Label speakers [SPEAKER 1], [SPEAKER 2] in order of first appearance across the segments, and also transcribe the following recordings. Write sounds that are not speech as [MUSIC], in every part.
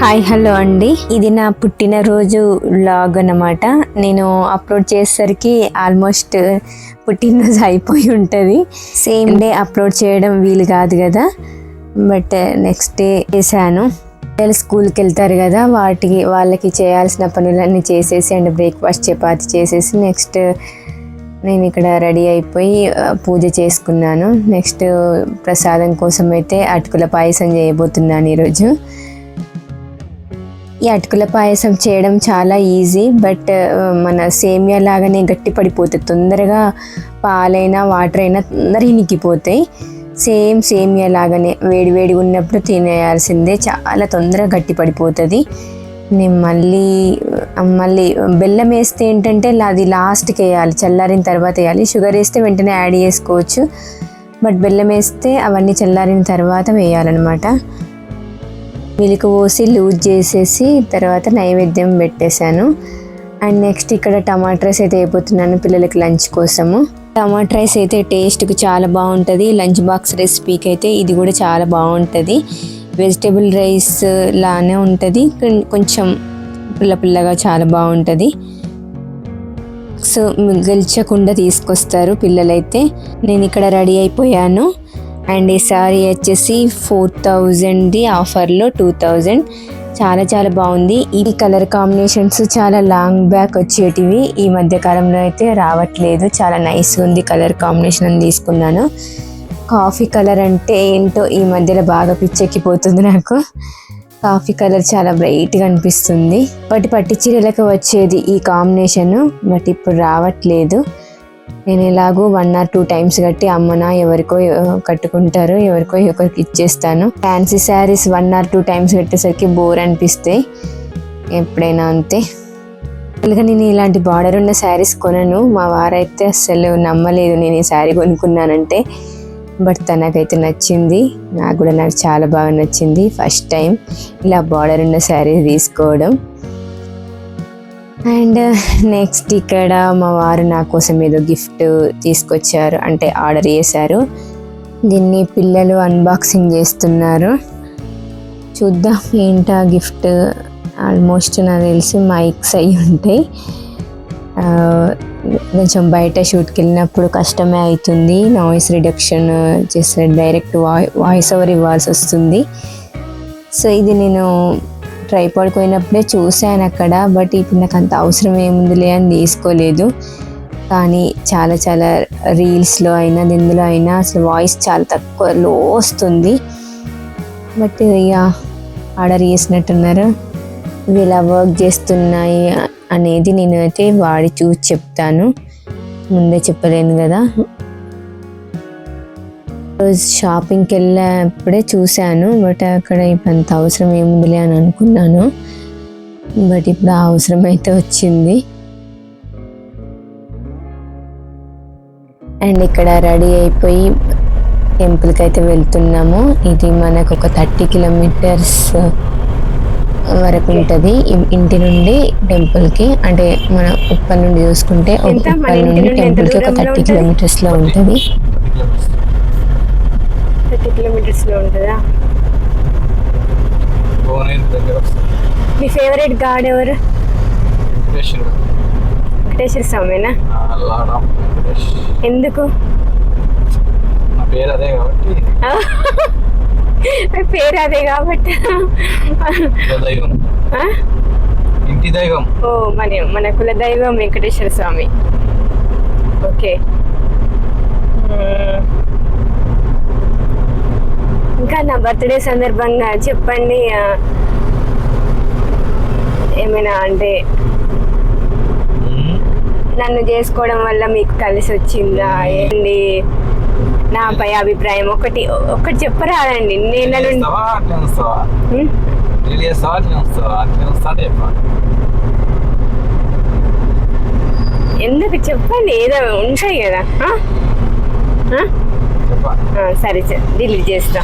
[SPEAKER 1] Hi hello అండి. ఇది నా పుట్టినరోజు లాగ్ అన్నమాట. నేను అప్లోడ్ చేసేసరికి ఆల్మోస్ట్ పుట్టినరోజు అయిపోయి ఉంటుంది. సేమ్ డే అప్లోడ్ చేయడం వీలు కాదు కదా. బట్ నెక్స్ట్ డే చేశాను. పిల్లలు స్కూల్కి వెళ్తారు కదా వాటికి వాళ్ళకి చేయాల్సిన పనులన్నీ చేసేసి అండ్ బ్రేక్ఫాస్ట్ చపాతి చేసేసి నెక్స్ట్ నేను ఇక్కడ రెడీ అయిపోయి పూజ చేసుకున్నాను. నెక్స్ట్ ప్రసాదం కోసం అయితే అటుకుల పాయసం చేయబోతున్నాను ఈరోజు. ఈ అటుకుల పాయసం చేయడం చాలా ఈజీ బట్ మన సేమియా లాగానే గట్టి పడిపోతుంది తొందరగా పాలైనా వాటర్ అయినా తొందరగా ఇనికిపోతాయి. సేమ్ సేమియా లాగానే వేడి వేడిగా ఉన్నప్పుడు తినేయాల్సిందే. చాలా తొందరగా గట్టి పడిపోతుంది. నేను మళ్ళీ మళ్ళీ బెల్లం వేస్తే ఏంటంటే అది లాస్ట్కి వేయాలి. చల్లారిన తర్వాత వేయాలి. షుగర్ వేస్తే వెంటనే యాడ్ చేసుకోవచ్చు. బట్ బెల్లం వేస్తే అవన్నీ చల్లారిన తర్వాత వేయాలన్నమాట. మిల్క్ పోసి లూజ్ చేసేసి తర్వాత నైవేద్యం పెట్టేశాను. అండ్ నెక్స్ట్ ఇక్కడ టమాటా రైస్ అయితే అయిపోతున్నాను పిల్లలకి లంచ్ కోసము. టమాటా రైస్ అయితే టేస్ట్కి చాలా బాగుంటుంది. లంచ్ బాక్స్ రెసిపీకి అయితే ఇది కూడా చాలా బాగుంటుంది. వెజిటేబుల్ రైస్ లానే ఉంటుంది. కొంచెం పుల్ల పుల్లగా చాలా బాగుంటుంది. సో గెలిచకుండా తీసుకొస్తారు పిల్లలైతే. నేను ఇక్కడ రెడీ అయిపోయాను. అండ్ ఈ సారీ వచ్చేసి ఫోర్ థౌజండ్ది ఆఫర్లో టూ థౌజండ్. చాలా చాలా బాగుంది. ఈ కలర్ కాంబినేషన్స్ చాలా లాంగ్ బ్యాక్ వచ్చేటివి. ఈ మధ్య కాలంలో అయితే రావట్లేదు. చాలా నైస్గా ఉంది కలర్ కాంబినేషన్ అని తీసుకున్నాను. కాఫీ కలర్ అంటే ఏంటో ఈ మధ్యలో బాగా పిచ్చెక్కిపోతుంది నాకు. కాఫీ కలర్ చాలా బ్రైట్గా అనిపిస్తుంది. బట్ పట్టు చీరలకు వచ్చేది ఈ కాంబినేషన్ బట్ ఇప్పుడు రావట్లేదు. నేను ఎలాగో వన్ ఆర్ టూ టైమ్స్ కట్టి అమ్మన ఎవరికో కట్టుకుంటారు ఎవరికో ఒకరికి ఇచ్చేస్తాను. Fancy saris one or two times కట్టేసరికి bore అనిపిస్తాయి ఎప్పుడైనా అంతే. అందుకే నేను ఇలాంటి బార్డర్ ఉన్న శారీస్ కొనను. మా వారైతే అస్సలు నమ్మలేదు నేను ఈ శారీ కొనుక్కున్నానంటే. బట్ తనకైతే నచ్చింది. నాకు కూడా నాకు చాలా బాగా నచ్చింది. ఫస్ట్ టైం ఇలా బార్డర్ ఉన్న శారీ తీసుకోవడం. అండ్ నెక్స్ట్ ఇక్కడ మా వారు నా కోసం ఏదో గిఫ్ట్ తీసుకొచ్చారు అంటే ఆర్డర్ చేశారు. దీన్ని పిల్లలు అన్బాక్సింగ్ చేస్తున్నారు. చూద్దాం ఏంటా గిఫ్ట్. ఆల్మోస్ట్ నాకు తెలిసి మైక్స్ అయి ఉంటాయి. కొంచెం బయట షూట్కి వెళ్ళినప్పుడు కష్టమే అవుతుంది. నాయిస్ రిడక్షన్ చేసే డైరెక్ట్ వాయి వాయిస్ ఓవర్ ఇవ్వాల్సి వస్తుంది. సో ఇది నేను ట్రైపాడ్ పోయినప్పుడే చూశాను అక్కడ బట్ ఇప్పుడు నాకు అంత అవసరం ఏముందిలే అని తీసుకోలేదు. కానీ చాలా చాలా రీల్స్లో అయినా ఇందులో అయినా అసలు వాయిస్ చాలా తక్కువ లో వస్తుంది. బట్ ఇక ఆర్డర్ చేసినట్టున్నారు. ఇవి ఇలా వర్క్ చేస్తున్నాయి అనేది నేను అయితే వాడి చూసి చెప్తాను. ముందే చెప్పలేను కదా. రోజు షాపింగ్కి వెళ్ళినప్పుడే చూశాను బట్ అక్కడ ఇప్పుడు అంత అవసరం ఏముందిలే అని అనుకున్నాను. బట్ ఇప్పుడు ఆ అవసరం అయితే వచ్చింది. అండ్ ఇక్కడ రెడీ అయిపోయి టెంపుల్కి అయితే వెళ్తున్నాము. ఇది మనకు ఒక థర్టీ కిలోమీటర్స్ వరకు ఉంటుంది. ఇంటి నుండి టెంపుల్కి అంటే మన ఉప్పల్ నుండి చూసుకుంటే
[SPEAKER 2] ఎంత? మన
[SPEAKER 1] ఉప్పల్ నుండి టెంపుల్కి ఒక థర్టీ? కిలోమీటర్స్లో ఉంటుంది.
[SPEAKER 2] థర్టీ కిలోమీటర్స్లో ఉంటుందా? మీ ఫేవరెట్ గాడ్ ఎవరు? వెంకటేశ్వర స్వామినా? ఎందుకు?
[SPEAKER 3] పేరు అదే కాబట్టి.
[SPEAKER 2] పేరు అదే కాబట్టి?
[SPEAKER 3] ఇంటి దైవం.
[SPEAKER 2] ఓ మన మన కుల దైవం వెంకటేశ్వర స్వామి. ఓకే. ఇంకా నా బర్త్డే సందర్భంగా చెప్పండి ఏమైనా అంటే నన్ను చేసుకోవడం వల్ల మీకు కలిసి వచ్చిందా? ఏంటి? నాపై అభిప్రాయం ఒకటి ఒకటి చెప్పరాదండి నేను ఎందుకు చెప్పండి? ఏదో ఉంటాయి కదా సరే సరే. డిలీట్ చేస్తా.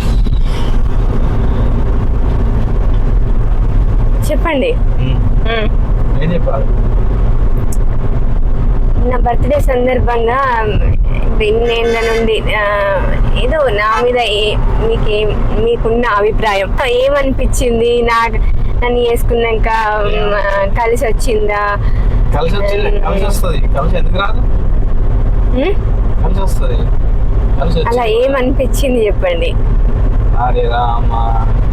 [SPEAKER 2] చెప్పండి. నా బర్త్డే సందర్భంగా ఇన్నేళ్ళ నుండి ఏదో నా మీద ఏ మీకేం మీకున్న అభిప్రాయం. ఏమనిపించింది? నా నన్ను చేసుకున్నాక మ్, కలిసి వచ్చిందా?
[SPEAKER 3] కలిసి వచ్చింది కలిసి వస్తుంది. కలిసి ఎందుకు రాదు? కలిసి వస్తుంది.
[SPEAKER 2] అలా ఏమనిపించింది చెప్పండి?
[SPEAKER 3] అరే రామ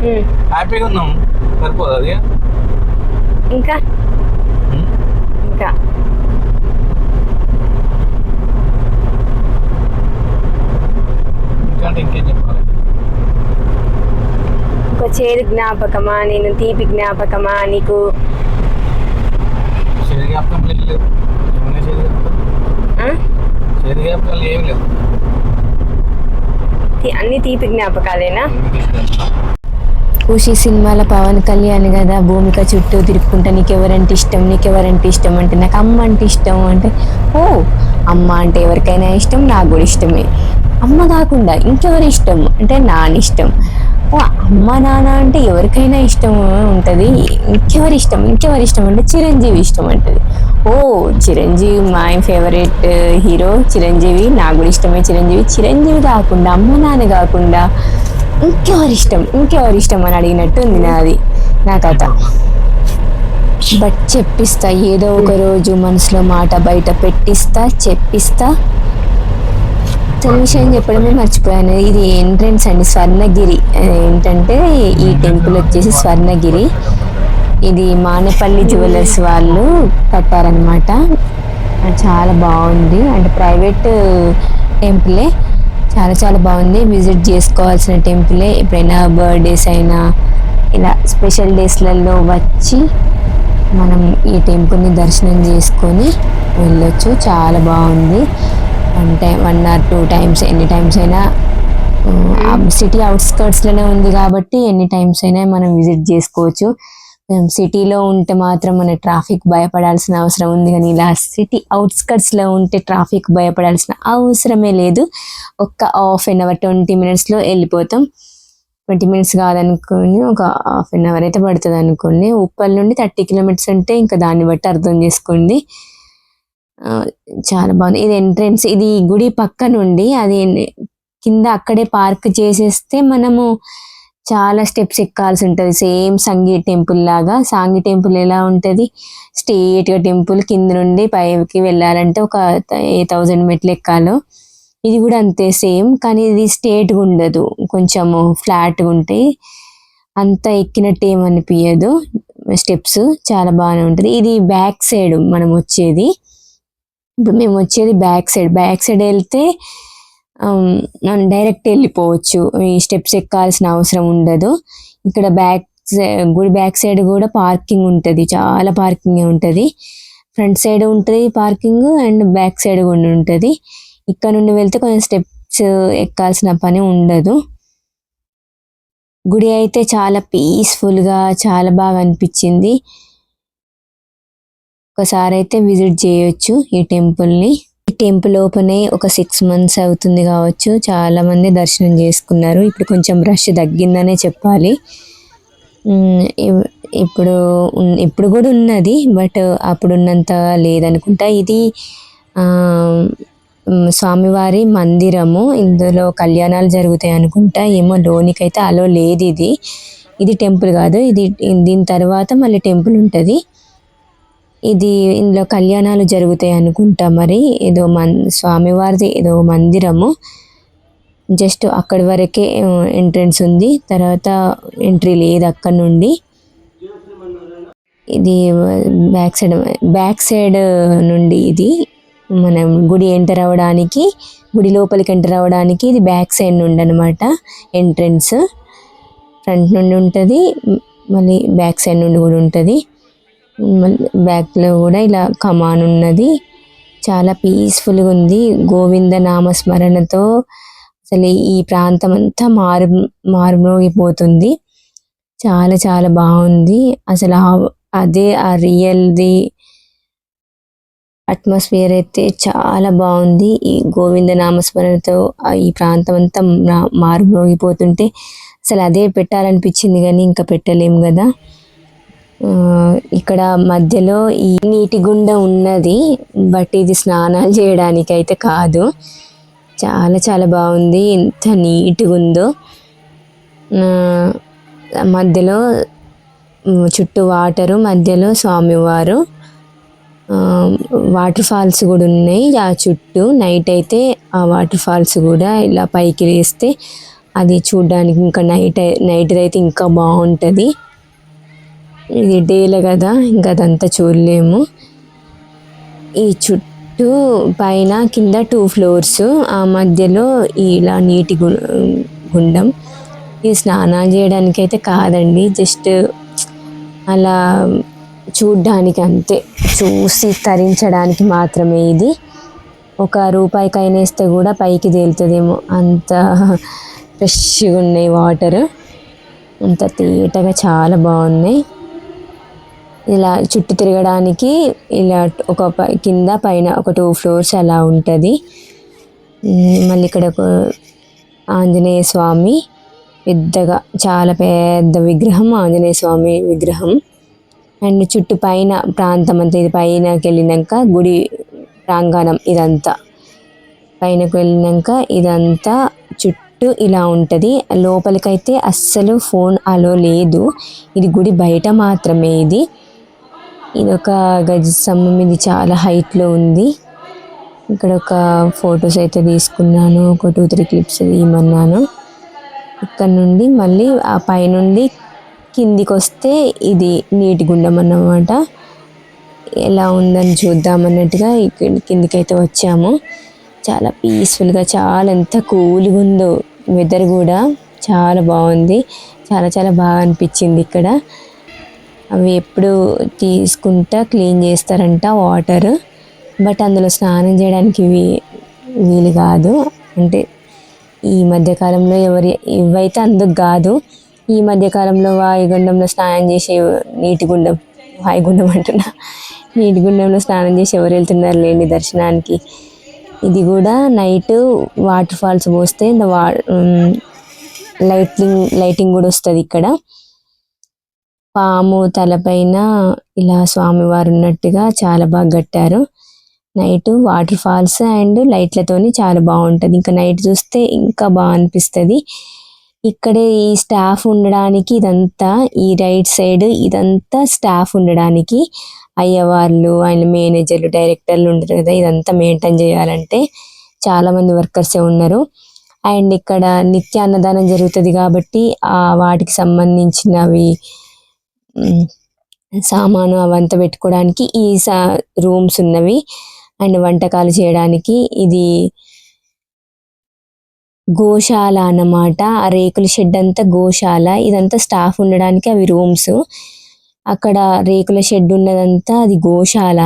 [SPEAKER 2] ఉమ్.
[SPEAKER 3] హ్యాపీగా ఉన్నాం. సరిపోదు అది?
[SPEAKER 2] ఇంకా? ఇంకా.
[SPEAKER 3] ఇంకేం చెప్పాలి?
[SPEAKER 2] ఒక చేదు జ్ఞాపకమా? నేను తీపి జ్ఞాపకమా? నీకు?
[SPEAKER 3] చేతి జ్ఞాపకం లేదు. జ్ఞాపకం?
[SPEAKER 2] ఆ?
[SPEAKER 3] చేతి జ్ఞాపకాలు ఏం లేవు.
[SPEAKER 2] అన్ని తీపి జ్ఞాపకాలేనా?
[SPEAKER 1] ఖుషి సినిమాల పవన్ కళ్యాణ్ కదా భూమిక చుట్టూ తిరుక్కుంటా నీకెవరంటే ఇష్టం నీకెవరంటే ఇష్టం అంటే నాకు అమ్మ అంటే ఇష్టం అంటే ఓ అమ్మ అంటే ఎవరికైనా ఇష్టం నాకు కూడా ఇష్టమే. అమ్మ కాకుండా ఇంకెవరి ఇష్టం? అంటే నాని ఇష్టం. అమ్మ నాన్న అంటే ఎవరికైనా ఇష్టం ఉంటుంది. ఇంకెవరి ఇష్టం? ఇంకెవరి ఇష్టం అంటే చిరంజీవి ఇష్టం అంటది. ఓ Chiranjeevi my favourite hero. Chiranjeevi నాకు కూడా ఇష్టమే చిరంజీవి. చిరంజీవి కాకుండా అమ్మ నాన్న కాకుండా ఇంకెవరి ఇష్టం? ఇంకెవరి ఇష్టం అని అడిగినట్టు ఉంది నాది నా కథ. బట్ చెప్పిస్తా ఏదో ఒక రోజు మనసులో మాట బయట పెట్టిస్తా చెప్పిస్తా. అసలు విషయం చెప్పడమే మర్చిపోయాను. ఇది ఎంట్రన్స్ అండి స్వర్ణగిరి. ఏంటంటే ఈ టెంపుల్ వచ్చేసి స్వర్ణగిరి. ఇది మానేపల్లి జ్యువెలర్స్ వాళ్ళు కట్టారనమాట చాలా బాగుంది. అంటే ప్రైవేట్ టెంపులే చాలా చాలా బాగుంది. విజిట్ చేసుకోవాల్సిన టెంపులే. ఎప్పుడైనా బర్త్డేస్ అయినా ఇలా స్పెషల్ డేస్లలో వచ్చి మనం ఈ టెంపుల్ని దర్శనం చేసుకొని వెళ్ళొచ్చు. చాలా బాగుంది. One time one or two times ఎన్ని టైమ్స్ అయినా సిటీ అవుట్స్కర్ట్స్లోనే ఉంది కాబట్టి ఎన్ని టైమ్స్ అయినా మనం విజిట్ చేసుకోవచ్చు. మనం సిటీలో ఉంటే మాత్రం మన ట్రాఫిక్ భయపడాల్సిన అవసరం ఉంది కానీ ఇలా సిటీ అవుట్స్కర్ట్స్లో ఉంటే ట్రాఫిక్ భయపడాల్సిన అవసరమే లేదు. ఒక్క హాఫ్ అన్ అవర్ ట్వంటీ మినిట్స్లో వెళ్ళిపోతాం. ట్వంటీ మినిట్స్ కాదనుకోండి ఒక హాఫ్ అన్ అవర్ అయితే పడుతుంది అనుకోండి. ఉప్పల్ నుండి థర్టీ కిలోమీటర్స్ అంటే ఇంకా దాన్ని బట్టి అర్థం చేసుకోండి. చాలా బాగుంది. ఇది ఎంట్రన్స్ ఇది గుడి పక్క నుండి అది కింద అక్కడే పార్క్ చేసేస్తే మనము చాలా స్టెప్స్ ఎక్కాల్సి ఉంటుంది. సేమ్ సంగీ టెంపుల్ లాగా. సాంగి టెంపుల్ ఎలా ఉంటుంది? స్ట్రేట్గా టెంపుల్ కింద నుండి పైకి వెళ్ళాలంటే ఒక ఏ థౌజండ్ మెట్లు ఎక్కాలో. ఇది కూడా అంతే సేమ్ కానీ ఇది స్ట్రేట్గా ఉండదు. కొంచెము ఫ్లాట్గా ఉంటాయి అంత ఎక్కినట్టు ఏమనిపించదు స్టెప్స్ చాలా బాగానే ఉంటుంది. ఇది బ్యాక్ సైడ్ మనం వచ్చేది. ఇప్పుడు మేము వచ్చేది బ్యాక్ సైడ్ బ్యాక్ సైడ్ వెళ్తే um, మనం డైరెక్ట్ వెళ్ళిపోవచ్చు. ఈ స్టెప్స్ ఎక్కాల్సిన అవసరం ఉండదు. ఇక్కడ బ్యాక్ గుడి బ్యాక్ సైడ్ కూడా పార్కింగ్ ఉంటుంది. చాలా పార్కింగ్ ఉంటుంది. ఫ్రంట్ సైడ్ ఉంటుంది పార్కింగ్ అండ్ బ్యాక్ సైడ్ కూడా ఉంటుంది. ఇక్కడ నుండి వెళ్తే కొంచెం స్టెప్స్ ఎక్కాల్సిన పని ఉండదు. గుడి అయితే చాలా పీస్ఫుల్గా చాలా బాగా అనిపించింది. ఒకసారి అయితే విజిట్ చేయొచ్చు ఈ టెంపుల్ని ఈ టెంపుల్ ఓపెన్ అయ్యి ఒక సిక్స్ మంత్స్ అవుతుంది కావచ్చు. చాలా మంది దర్శనం చేసుకున్నారు. ఇప్పుడు కొంచెం రష్ తగ్గిందనే చెప్పాలి. ఇప్పుడు ఉన్- ఇప్పుడు కూడా ఉన్నది బట్ అప్పుడు ఉన్నంత లేదనుకుంటా. ఇది స్వామివారి మందిరము. ఇందులో కళ్యాణాలు జరుగుతాయి అనుకుంటా. ఏమో లోనికైతే అలో లేదు ఇది. ఇది టెంపుల్ కాదు. ఇది దీని తర్వాత మళ్ళీ టెంపుల్ ఉంటుంది. ఇది ఇందులో కళ్యాణాలు జరుగుతాయి అనుకుంటా మరి. ఏదో మన్ స్వామివారిది ఏదో మందిరము. జస్ట్ అక్కడి వరకే ఎంట్రన్స్ ఉంది. తర్వాత ఎంట్రీ లేదు అక్కడ నుండి. ఇది బ్యాక్ సైడ్ బ్యాక్ సైడ్ నుండి ఇది. మనం గుడి ఎంటర్ అవ్వడానికి గుడి లోపలికి ఎంటర్ అవ్వడానికి ఇది బ్యాక్ సైడ్ నుండి అనమాట ఎంట్రన్స్. ఫ్రంట్ నుండి ఉంటుంది మళ్ళీ బ్యాక్ సైడ్ నుండి కూడా ఉంటుంది. బ్యాక్లో కూడా ఇలా కమాన్ ఉన్నది. చాలా పీస్ఫుల్గా ఉంది. గోవింద నామస్మరణతో అసలు ఈ ప్రాంతం అంతా మారు మారుమోగిపోతుంది చాలా చాలా బాగుంది. అసలు అదే ఆ రియల్ది అట్మాస్ఫియర్ అయితే చాలా బాగుంది. ఈ గోవింద నామస్మరణతో ఈ ప్రాంతం అంతా మారుమోగిపోతుంటే అసలు అదే పెట్టాలనిపించింది కానీ ఇంకా పెట్టలేము కదా. ఇక్కడ మధ్యలో ఈ నీటి గుండ ఉన్నది బట్ ఇది స్నానాలు చేయడానికి అయితే కాదు. చాలా చాలా బాగుంది. ఎంత నీట్గా ఉందో మధ్యలో చుట్టూ వాటరు మధ్యలో స్వామివారు. వాటర్ ఫాల్స్ కూడా ఉన్నాయి ఆ చుట్టూ. నైట్ అయితే ఆ వాటర్ ఫాల్స్ కూడా ఇలా పైకి వేస్తే అది చూడడానికి ఇంకా నైట్ నైట్ అయితే ఇంకా బాగుంటుంది. ఇది డేలే కదా ఇంకా అదంతా చూడలేము. ఈ చుట్టూ పైన కింద టూ ఫ్లోర్స్ ఆ మధ్యలో ఇలా నీటి గు- గుండం. ఇది స్నానాలు చేయడానికి అయితే కాదండి జస్ట్ అలా చూడ్డానికి అంతే. చూసి తరించడానికి మాత్రమే ఇది. ఒక రూపాయికైనా వేస్తే కూడా పైకి తేలుతుందేమో. అంత ఫ్రెష్గా ఉన్నాయి వాటర్. అంత తేటగా చాలా బాగున్నాయి. ఇలా చుట్టూ తిరగడానికి ఇలా ఒక పై- కింద పైన ఒక టూ ఫ్లోర్స్ అలా ఉంటుంది. మళ్ళీ ఇక్కడ ఒక ఆంజనేయ స్వామి పెద్దగా చాలా పెద్ద విగ్రహం ఆంజనేయ స్వామి విగ్రహం. అండ్ చుట్టూ పైన ప్రాంతం అంతా ఇది పైనకి వెళ్ళినాక గుడి ప్రాంగణం ఇదంతా. పైనకు వెళ్ళినాక ఇదంతా చుట్టూ ఇలా ఉంటుంది. లోపలికైతే అస్సలు ఫోన్ అలో లేదు. ఇది గుడి బయట మాత్రమే ఇది. ఇది ఒక గజ స్తంభం. ఇది చాలా హైట్లో ఉంది. ఇక్కడ ఒక ఫొటోస్ అయితే తీసుకున్నాను. ఒక టూ త్రీ క్లిప్స్ తీయమన్నాను. ఇక్కడ నుండి మళ్ళీ ఆ పైనుండి కిందికి వస్తే ఇది నీటి గుండం అన్నమాట. ఎలా ఉందని చూద్దాం అన్నట్టుగా ఇక్కడ కిందికి అయితే వచ్చాము. చాలా పీస్ఫుల్గా చాలా ఎంత కూల్గా ఉందో. వెదర్ కూడా చాలా బాగుంది. చాలా చాలా బాగా అనిపించింది ఇక్కడ. అవి ఎప్పుడు తీసుకుంటా క్లీన్ చేస్తారంట వాటర్. బట్ అందులో స్నానం చేయడానికి వీ- వీలు కాదు. అంటే ఈ మధ్యకాలంలో ఎవరి ఇవైతే అందుకు కాదు. ఈ మధ్యకాలంలో వాయుగుండంలో స్నానం చేసే నీటి గుండం వాయుగుండం అంటున్నా. నీటిగుండంలో స్నానం చేసి ఎవరు వెళ్తున్నారు లేండి దర్శనానికి? ఇది కూడా నైట్ వాటర్ ఫాల్స్ పోస్తే ఇంత వా లైటింగ్ లైటింగ్ కూడా వస్తుంది ఇక్కడ. పాము తలపైన ఇలా స్వామివారు ఉన్నట్టుగా చాలా బాగా కట్టారు. నైట్ వాటర్ ఫాల్స్ అండ్ లైట్లతోని చాలా బాగుంటుంది. ఇంకా నైట్ చూస్తే ఇంకా బాగా అనిపిస్తుంది. ఇక్కడే ఈ స్టాఫ్ ఉండడానికి ఇదంతా ఈ రైట్ సైడ్ ఇదంతా స్టాఫ్ ఉండడానికి అయ్యవార్లు ఆయన మేనేజర్లు డైరెక్టర్లు ఉంటారు కదా ఇదంతా మెయింటైన్ చేయాలంటే చాలా మంది వర్కర్సే ఉన్నారు. అండ్ ఇక్కడ నిత్య అన్నదానం జరుగుతుంది కాబట్టి ఆ వాటికి సంబంధించినవి సామాను అవంతా పెట్టుకోవడానికి ఈ సా రూమ్స్ ఉన్నవి. అండ్ వంటకాలు చేయడానికి ఇది గోశాల అన్నమాట. ఆ రేకుల షెడ్ అంతా గోశాల. ఇదంతా స్టాఫ్ ఉండడానికి అవి రూమ్స్. అక్కడ రేకుల షెడ్ ఉన్నదంతా అది గోశాల.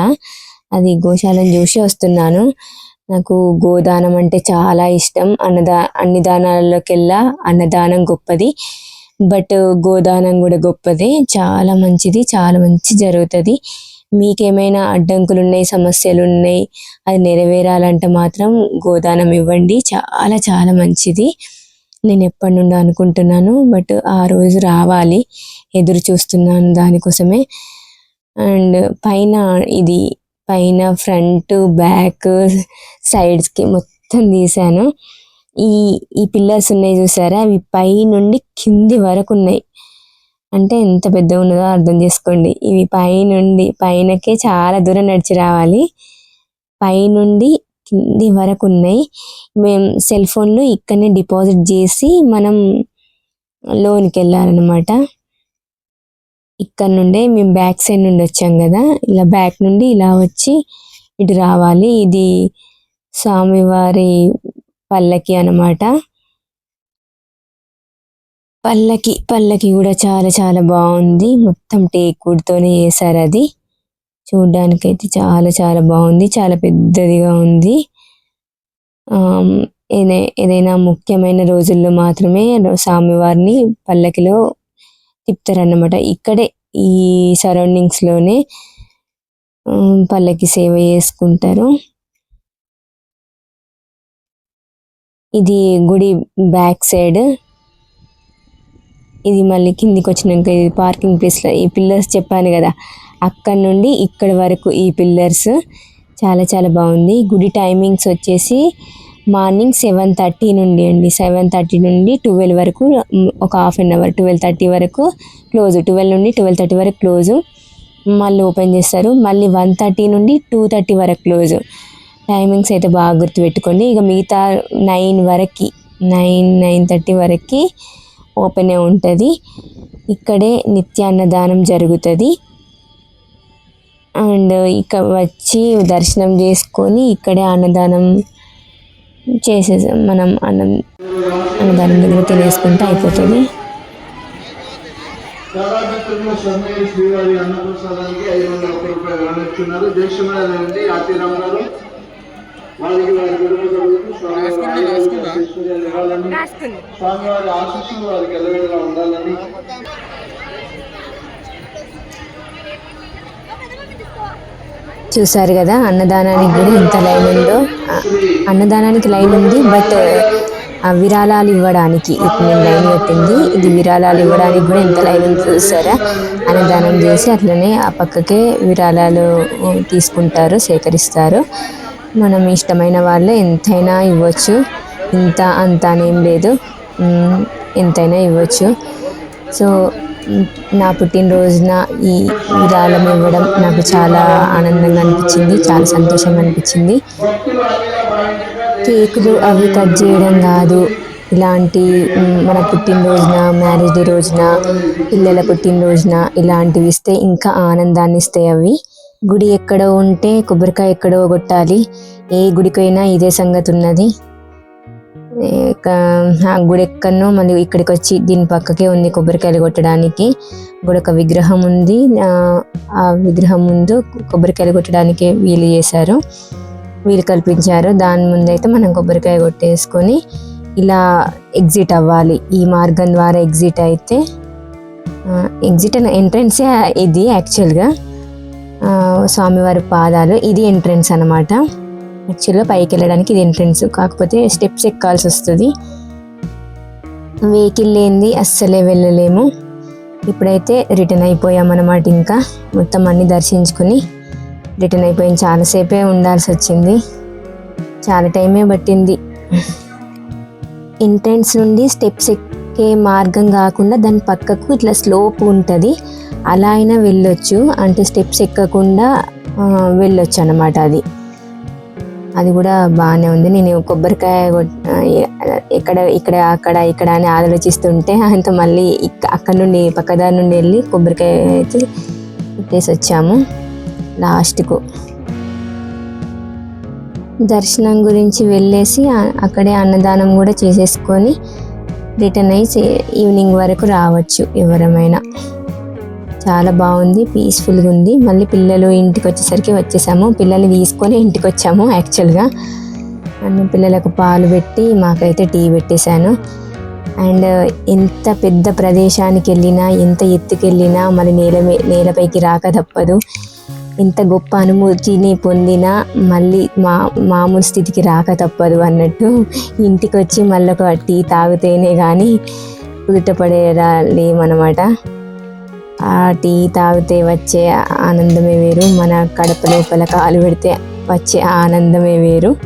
[SPEAKER 1] అది గోశాలను చూసి వస్తున్నాను. నాకు గోదానం అంటే చాలా ఇష్టం. అన్నదా అన్ని దానాలలోకెల్లా అన్నదానం గొప్పది. బట్ గోదానం కూడా గొప్పదే. చాలా మంచిది చాలా మంచి జరుగుతుంది. మీకేమైనా అడ్డంకులు ఉన్నాయి సమస్యలు ఉన్నాయి అది నెరవేరాలంటే మాత్రం గోదానం ఇవ్వండి. చాలా చాలా మంచిది. నేను ఎప్పటి నుండి అనుకుంటున్నాను బట్ ఆ రోజు రావాలి. ఎదురు చూస్తున్నాను దానికోసమే. అండ్ పైన ఇది పైన ఫ్రంట్ బ్యాక్ సైడ్స్కి మొత్తం తీశాను. ఈ ఈ పిల్లర్స్ ఉన్నాయి చూసారా? అవి పై నుండి కింది వరకు ఉన్నాయి. అంటే ఎంత పెద్ద ఉన్నదో అర్థం చేసుకోండి. ఇవి పై నుండి పైనకే చాలా దూరం నడిచి రావాలి. పై నుండి కింది వరకు ఉన్నాయి. మేము సెల్ ఫోన్లు ఇక్కడనే డిపాజిట్ చేసి మనం లోన్కి వెళ్ళాలన్నమాట. ఇక్కడ నుండే మేము బ్యాక్ సైడ్ నుండి వచ్చాం కదా. ఇలా బ్యాక్ నుండి ఇలా వచ్చి ఇటు రావాలి. ఇది స్వామివారి పల్లకి అన్నమాట. పల్లకి పల్లకి కూడా చాలా చాలా బాగుంది. మొత్తం టేకుడ్తోనే చేశారు అది. చూడ్డానికైతే అయితే చాలా చాలా బాగుంది. చాలా పెద్దదిగా ఉంది. ఏదై- ఏదైనా ముఖ్యమైన రోజుల్లో మాత్రమే స్వామివారిని పల్లకిలో తిప్పుతారన్నమాట. ఇక్కడే ఈ సరౌండింగ్స్లోనే పల్లకి సేవ చేసుకుంటారు. ఇది గుడి బ్యాక్ సైడ్. ఇది మళ్ళీ కిందికి వచ్చినాక ఇది పార్కింగ్ ప్లేస్లో ఈ పిల్లర్స్ చెప్పాను కదా. అక్కడ నుండి ఇక్కడ వరకు ఈ పిల్లర్స్. చాలా చాలా బాగుంది. గుడి టైమింగ్స్ వచ్చేసి మార్నింగ్ సెవెన్ థర్టీ నుండి అండి. సెవెన్ థర్టీ నుండి ట్వెల్వ్ వరకు ఒక half an hour twelve thirty వరకు క్లోజ్. ట్వెల్వ్ నుండి ట్వెల్వ్ థర్టీ వరకు క్లోజ్. మళ్ళీ ఓపెన్ చేస్తారు. మళ్ళీ వన్ థర్టీ నుండి టూ థర్టీ వరకు క్లోజ్. టైమింగ్స్ అయితే బాగా గుర్తుపెట్టుకోండి. ఇక మిగతా నైన్ వరకు నైన్ నైన్ థర్టీ వరకు ఓపెనే ఉంటుంది. ఇక్కడే నిత్యాన్నదానం జరుగుతుంది. అండ్ ఇక వచ్చి దర్శనం చేసుకొని ఇక్కడే అన్నదానం చేసేసాం మనం అన్నం అన్నదానం దగ్గర తినేసుకుంటే అయిపోతుంది.
[SPEAKER 4] కళాచిత్రంలో స్వర్ణగిరి శ్రీవారి అన్నప్రసాదానికి ఐదు వందల ఒక్క రూపాయలు వెళ్ళొచ్చున్నారు దేశమైన నుండి ఆతిరామ్ గారు వారికి వారి కుటుంబ సభ్యులకు స్వామివారి ఆరోగ్య ఐశ్వర్యాలు ఇవ్వాలని స్వామివారి ఆశీస్సులు వారికి ఎల్లవేళలా ఉండాలని
[SPEAKER 1] చూసారు కదా అన్నదానానికి కూడా ఎంత లైన్ ఉందో? అన్నదానానికి లైన్ ఉంది బట్ విరాళాలు ఇవ్వడానికి ఇప్పుడు నేను లైన్ పెట్టింది ఇది విరాళాలు ఇవ్వడానికి కూడా ఎంత లైన్ ఉందో చూసారా? అన్నదానం చేసి అట్లనే ఆ పక్కకే విరాళాలు తీసుకుంటారు సేకరిస్తారు. మనం ఇష్టమైన వాళ్ళే ఎంతైనా ఇవ్వచ్చు. ఇంత అంత అనేం లేదు. ఎంతైనా ఇవ్వచ్చు. సో నా పుట్టినరోజున ఈ విరాళం ఇవ్వడం నాకు చాలా ఆనందంగా అనిపించింది చాలా సంతోషంగా అనిపించింది. కేకులు అవి కట్ చేయడం కాదు. ఇలాంటి మన పుట్టినరోజున మ్యారేజ్ డే రోజున పిల్లల పుట్టినరోజున ఇలాంటివి ఇస్తే ఇంకా ఆనందాన్ని ఇస్తాయి అవి. గుడి ఎక్కడో ఉంటే కొబ్బరికాయ ఎక్కడో కొట్టాలి. ఏ గుడికైనా ఇదే సంగతి ఉన్నది. ఆ గుడి ఎక్కడనో మళ్ళీ ఇక్కడికి వచ్చి దీని పక్కకే ఉంది కొబ్బరికాయలు కొట్టడానికి. గుడి ఒక విగ్రహం ఉంది. ఆ, విగ్రహం ముందు కొబ్బరికాయలు కొట్టడానికి వీలు చేశారు. వీలు కల్పించారు. దాని ముందైతే మనం కొబ్బరికాయ కొట్టేసుకొని ఇలా ఎగ్జిట్ అవ్వాలి. ఈ మార్గం ద్వారా ఎగ్జిట్ అయితే ఎగ్జిట్ అనే ఎంట్రన్సే ఇది యాక్చువల్గా స్వామివారి పాదాలు ఇది ఎంట్రన్స్ అనమాట యాక్చువల్గా పైకి వెళ్ళడానికి ఇది ఎంట్రన్స్ కాకపోతే స్టెప్స్ ఎక్కాల్సి వస్తుంది. వెహికల్ లేనిది అస్సలే వెళ్ళలేము. ఇప్పుడైతే రిటర్న్ అయిపోయామన్నమాట ఇంకా. మొత్తం అన్ని దర్శించుకుని రిటర్న్ అయిపోయింది చాలాసేపే ఉండాల్సి వచ్చింది. చాలా టైమే పట్టింది. ఎంట్రన్స్ నుండి స్టెప్స్ ఎక్కే మార్గం కాకుండా దాని పక్కకు ఇట్లా స్లోప్ ఉంటుంది. అలా అయినా వెళ్ళొచ్చు. అంటే స్టెప్స్ ఎక్కకుండా వెళ్ళొచ్చు అన్నమాట అది. అది కూడా బాగానే ఉంది. నేను కొబ్బరికాయ ఎక్కడ ఇక్కడ అక్కడ ఇక్కడ అని ఆలోచిస్తుంటే ఆయనతో మళ్ళీ అక్కడ నుండి పక్కదారి నుండి వెళ్ళి కొబ్బరికాయ అయితే పెట్టేసి వచ్చాము. లాస్ట్కు. దర్శనం గురించి వెళ్ళేసి అక్కడే అన్నదానం కూడా చేసేసుకొని రిటర్న్ అయ్యి ఈవినింగ్ వరకు రావచ్చు ఎవరమైనా. చాలా బాగుంది పీస్ఫుల్గా ఉంది. మళ్ళీ పిల్లలు ఇంటికి వచ్చేసరికి వచ్చేసాము. పిల్లల్ని తీసుకొని ఇంటికి వచ్చాము యాక్చువల్గా. అన్ని పిల్లలకు పాలు పెట్టి మాకైతే టీ పెట్టేశాను. అండ్ ఎంత పెద్ద ప్రదేశానికి వెళ్ళినా ఎంత ఎత్తుకెళ్ళినా మరి మళ్ళీ నేల నేలపైకి రాక తప్పదు. ఎంత గొప్ప అనుభూతిని పొందిన మళ్ళీ మా మామూలు స్థితికి రాక తప్పదు అన్నట్టు ఇంటికి వచ్చి మళ్ళీ ఒక టీ తాగితేనే కానీ కుదుటపడేలా లేమన్నమాట ఆ టీ తాగితే వచ్చే ఆనందమే వేరు మన కడప లోపల కాలు పెడితే వచ్చే ఆనందమే వేరు.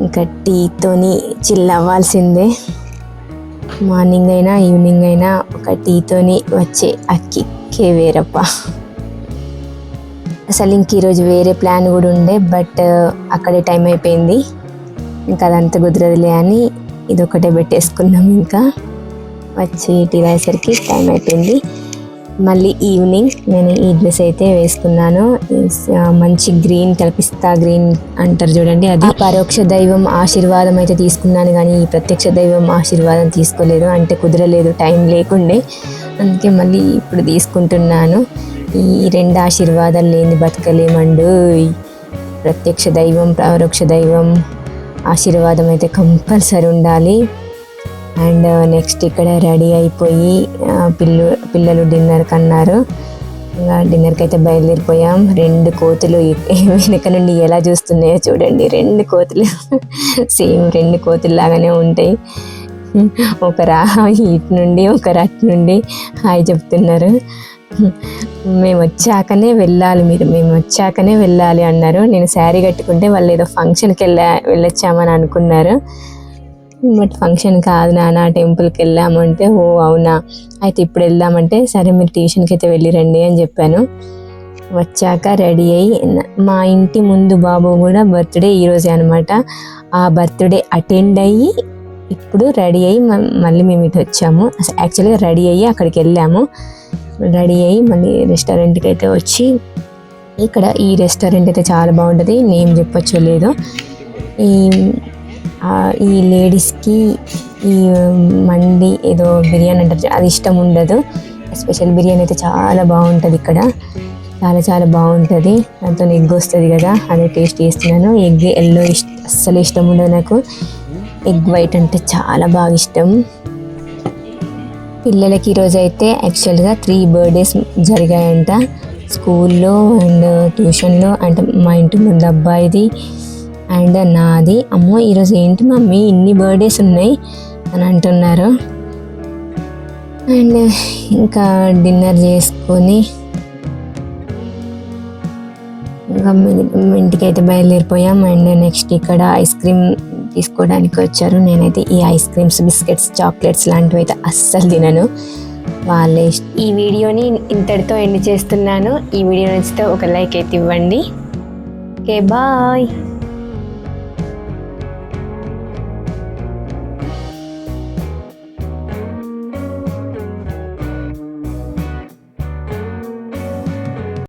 [SPEAKER 1] ఇంకా టీతోని చిల్ అవ్వాల్సిందే మార్నింగ్ అయినా ఈవినింగ్ అయినా ఒక టీతోని వచ్చే అక్కికే వేరప్ప అసలు ఇంక ఈరోజు వేరే ప్లాన్ కూడా ఉండే బట్ అక్కడే టైం అయిపోయింది. ఇంకా అదంతా కుదరదులే అని ఇది ఒకటే పెట్టేసుకున్నాం ఇంకా. వచ్చి టీ టైం అయిపోయింది. మళ్ళీ ఈవినింగ్ నేను ఈ డ్రెస్ అయితే వేసుకున్నాను. మంచి గ్రీన్ కల్పిస్తా గ్రీన్ అంటారు చూడండి అది. పరోక్ష దైవం ఆశీర్వాదం అయితే తీసుకున్నాను కానీ ఈ ప్రత్యక్ష దైవం ఆశీర్వాదం తీసుకోలేదు. అంటే కుదరలేదు టైం లేకుండే. అందుకే మళ్ళీ ఇప్పుడు తీసుకుంటున్నాను. ఈ రెండు ఆశీర్వాదాలు లేని బతకలేమండు. ప్రత్యక్ష దైవం పరోక్ష దైవం ఆశీర్వాదం అయితే కంపల్సరీ ఉండాలి. అండ్ uh, నెక్స్ట్ ఇక్కడ రెడీ అయిపోయి uh, పిల్లు పిల్లలు డిన్నర్కి అన్నారు ఇంకా డిన్నర్కి అయితే బయలుదేరిపోయాం. రెండు కోతులు [LAUGHS] వెనక నుండి ఎలా చూస్తున్నాయో చూడండి. రెండు కోతులు [LAUGHS] సేమ్ రెండు కోతులు లాగానే ఉంటాయి. [LAUGHS] ఒకరా ఇటు నుండి ఒకరు అటు నుండి. హాయ్ చెప్తున్నారు. మేము వచ్చాకనే వెళ్ళాలి మీరు మేము వచ్చాకనే వెళ్ళాలి అన్నారు. నేను శారీ కట్టుకుంటే వాళ్ళు ఏదో ఫంక్షన్కి వెళ్ళా వెళ్ళొచ్చామని అనుకున్నారు. బట్ ఫంక్షన్ కాదు నాన్న టెంపుల్కి వెళ్ళామంటే ఓ అవునా? అయితే ఇప్పుడు వెళ్దామంటే సరే మీరు ట్యూషన్కి అయితే వెళ్ళి రండి అని చెప్పాను. వచ్చాక రెడీ అయ్యి మా ఇంటి ముందు బాబు కూడా బర్త్డే ఈరోజే అనమాట ఆ బర్త్డే అటెండ్ అయ్యి ఇప్పుడు రెడీ అయ్యి మ- మళ్ళీ మేము ఇటు వచ్చాము. యాక్చువల్గా రెడీ అయ్యి అక్కడికి వెళ్ళాము. రెడీ అయ్యి మళ్ళీ రెస్టారెంట్కి అయితే వచ్చి ఇక్కడ ఈ రెస్టారెంట్ అయితే చాలా బాగుంటుంది. నేమ్ చెప్పొచ్చో లేదో. ఈ ఈ లేడీస్కి ఈ మండి ఏదో బిర్యానీ అంటారు అది ఇష్టం ఉండదు. స్పెషల్ బిర్యానీ అయితే చాలా బాగుంటుంది ఇక్కడ. చాలా చాలా బాగుంటుంది. దాంతో ఎగ్ వస్తుంది కదా అదే టేస్ట్ చేస్తున్నాను. ఎగ్ ఎల్లో ఇష్ట అస్సలు ఇష్టం ఉండదు నాకు. ఎగ్ వైట్ అంటే చాలా బాగా ఇష్టం. పిల్లలకి ఈరోజు అయితే యాక్చువల్గా త్రీ బర్త్డేస్ జరిగాయంట. స్కూల్లో అండ్ ట్యూషన్లో అంటే మా ఇంటి ముందు అబ్బాయిది అండ్ నాది. అమ్మో ఈరోజు ఏంటి మమ్మీ? ఇన్ని బర్త్డేస్ ఉన్నాయి అని అంటున్నారు. అండ్ ఇంకా డిన్నర్ చేసుకొని ఇంకా మీ- ఇంటికి అయితే బయలుదేరిపోయాం. అండ్ నెక్స్ట్ ఇక్కడ ఐస్ క్రీమ్ తీసుకోవడానికి వచ్చారు. నేనైతే ఈ ఐస్ క్రీమ్స్ బిస్కెట్స్ చాక్లెట్స్ లాంటివి అయితే అస్సలు తినను. వాళ్ళే
[SPEAKER 2] ఈ వీడియోని ఇంతటితో ఎండ్ చేస్తున్నాను. ఈ వీడియో నచ్చితే ఒక లైక్ అయితే ఇవ్వండి. Okay bye.